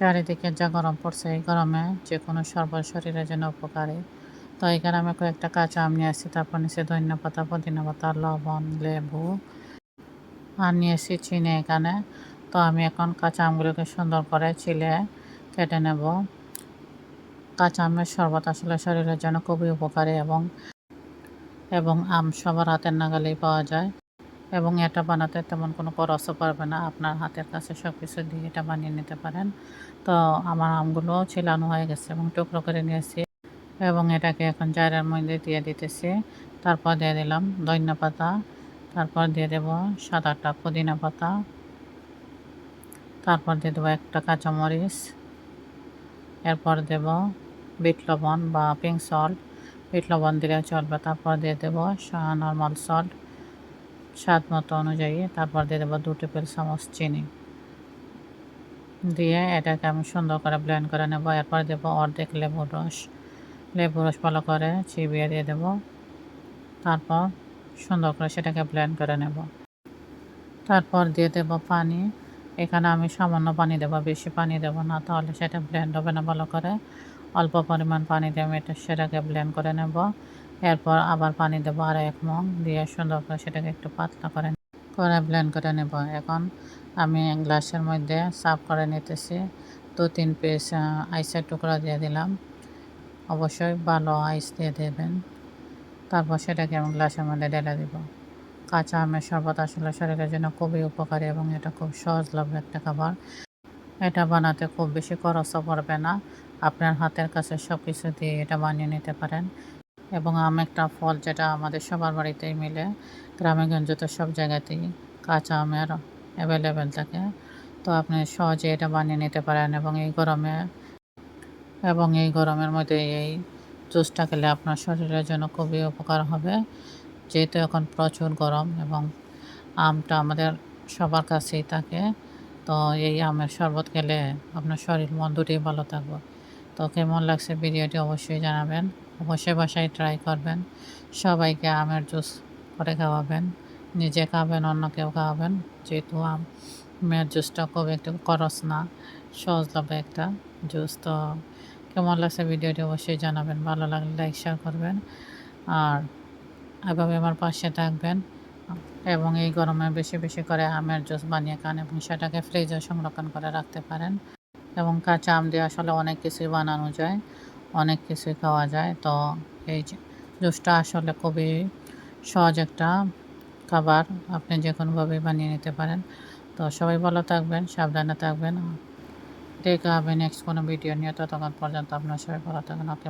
চারিদিকে যা গরম পড়ছে, এই গরমে যে কোনো শরবত শরীরের জন্য উপকারী। তো এখানে আমি কয়েকটা কাঁচা আম নিয়ে আসছি, তারপর নিচে ধনিয়া পাতা, পুদিনা পাতা, লবণ, লেবু আর নিয়েছি চিনি এখানে। তো আমি এখন কাঁচা আমগুলোকে সুন্দর করে ছিলে কেটে নেব। কাঁচা আমের শরবত আসলে শরীরের জন্য খুবই উপকারী এবং এবং আম সবার হাতের নাগালেই পাওয়া যায়। এবং এটা বানাতে তেমন কোনো খরচও পারবে না। আপনার হাতের কাছে সব কিছু দিয়ে এটা বানিয়ে নিতে পারেন। তো আমার আমগুলো ছিলানো হয়ে গেছে এবং টুকরো করে নিয়েছি এবং এটাকে এখন জারের মধ্যে দিয়ে দিতেছি। তারপর দিয়ে দিলাম ধনিয়া পাতা, তারপর দিয়ে দেব সাত আটটা পুদিনা পাতা, তারপর দিয়ে দেবো একটা কাঁচামরিচ, এরপর দেব বিট লবণ বা পিঙ্ক সল্ট বিট লবণ দিলে চলবে। তারপর দিয়ে দেবো নর্মাল সল্ট স্বাদ মতো অনুযায়ী, তারপর দিয়ে দেবো দু টেবিল চামচ চিনি। দিয়ে এটাকে আমি সুন্দর করে ব্লেন্ড করে নেব। এরপর দেবো অর্ধেক লেবুর রস। লেবুর রস ভালো করে চিবিয়ে দিয়ে দেব। তারপর সুন্দর করে সেটাকে ব্লেন্ড করে নেব। তারপর দিয়ে দেবো পানি। এখানে আমি সামান্য পানি দেবো, বেশি পানি দেব না, তাহলে সেটা ব্লেন্ড হবে না ভালো করে। অল্প পরিমাণ পানি দিয়ে আমি এটা সেটাকে ব্লেন্ড করে নেব। এরপর আবার পানি দেবো আর এক মগ দিয়ে সুন্দর করে সেটাকে একটু পাতলা করে করে ব্লেন্ড করে নেব। এখন আমি গ্লাসের মধ্যে সাফ করে নিতেছি। দু তিন পিস আইসের টুকরা দিয়ে দিলাম। অবশ্যই ভালো আইস দিয়ে দেবেন। তারপর সেটাকে আমি গ্লাসের মধ্যে ঢেলে দিব। কাঁচা আমের শরবত আসলে শরীরের জন্য খুবই উপকারী এবং এটা খুব সহজলভ্য একটা খাবার। এটা বানাতে খুব বেশি খরচও পড়বে না। আপনার হাতের কাছে সব কিছু দিয়ে এটা বানিয়ে নিতে পারেন। এবং আম একটা ফল যেটা আমাদের সবার বাড়িতেই মিলে। গ্রামে, গঞ্জে তো সব জায়গাতেই কাঁচা আমের অ্যাভেলেবেল থাকে। তো আপনি সহজে এটা বানিয়ে নিতে পারেন এবং এই গরমে এবং এই গরমের মধ্যে এই জুসটা খেলে আপনার শরীরের জন্য খুবই উপকার হবে। যেহেতু এখন প্রচুর গরম এবং আমটা আমাদের সবার কাছেই থাকে, তো এই আমের শরবত খেলে আপনার শরীর মন দুটোই ভালো থাকবে। তো কেমন লাগছে ভিডিওটি অবশ্যই জানাবেন। অবশ্যই বাসায় ট্রাই করবেন। সবাইকে আমের জুস করে খাওয়াবেন। নিজে খাবেন, অন্য কেউ খাওয়াবেন। যেহেতু আমের জুসটা খুব একটু খরচ না, সহজলভ্য একটা জুস তো কেমন লাগছে ভিডিওটি অবশ্যই জানাবেন। ভালো লাগলে লাইক শেয়ার করবেন। আর এভাবে আমার পাশে থাকবেন। এবং এই গরমে বেশি বেশি করে আমের জুস বানিয়ে খান এবং সেটাকে ফ্রিজে সংরক্ষণ করে রাখতে পারেন। এবং কাঁচা আম দিয়ে আসলে অনেক কিছুই বানানো যায়। অনেক কিছুই খাওয়া যায়। তো এই জুসটা আসলে খুবই সহজ একটা খাবার। আপনি যে কোনোভাবেই বানিয়ে নিতে পারেন। তো সবাই ভালো থাকবেন, সাবধানে থাকবেন। দেখা হবে নেক্সট কোনো ভিডিও নিয়ে। ততক্ষণ পর্যন্ত আপনার সবাই ভালো থাকবেন। ওকে